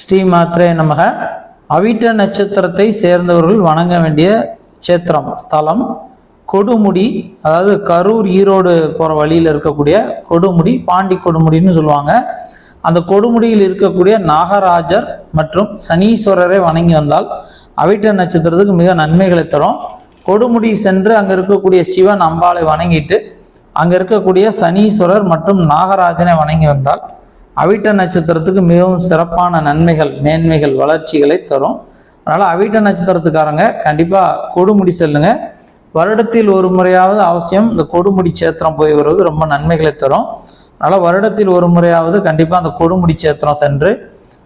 ஸ்ரீ மாத்திரே நமக. அவிட்ட நட்சத்திரத்தை சேர்ந்தவர்கள் வணங்க வேண்டிய சேத்திரம் ஸ்தலம் கொடுமுடி அதாவது கரூர் ஈரோடு போகிற வழியில் இருக்கக்கூடிய கொடுமுடி பாண்டி கொடுமுடின்னு சொல்லுவாங்க. அந்த கொடுமுடியில் இருக்கக்கூடிய நாகராஜர் மற்றும் சனீஸ்வரரை வணங்கி வந்தால் அவிட்ட நட்சத்திரத்துக்கு மிக நன்மைகளை தரும். கொடுமுடி சென்று அங்கே இருக்கக்கூடிய சிவன் அம்பாளை வணங்கிட்டு அங்கே இருக்கக்கூடிய சனீஸ்வரர் மற்றும் நாகராஜனை வணங்கி வந்தால் அவிட்ட நட்சத்திரத்துக்கு மிகவும் சிறப்பான நன்மைகள் மேன்மைகள் வளர்ச்சிகளை தரும். அதனால் அவிட்ட நட்சத்திரத்துக்காரங்க கண்டிப்பாக கொடுமுடி செல்லுங்க. வருடத்தில் ஒரு முறையாவது அவசியம் இந்த கொடுமுடி சேத்திரம் போய் வருவது ரொம்ப நன்மைகளை தரும். அதனால் வருடத்தில் ஒரு முறையாவது கண்டிப்பாக அந்த கொடுமுடி சேத்திரம் சென்று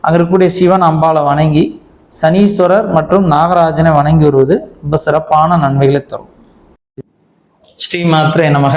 அங்கே இருக்கக்கூடிய சிவன் அம்பாளை வணங்கி சனீஸ்வரர் மற்றும் நாகராஜனை வணங்கி வருவது ரொம்ப சிறப்பான நன்மைகளை தரும். ஸ்ரீ மாத்திரை நமக.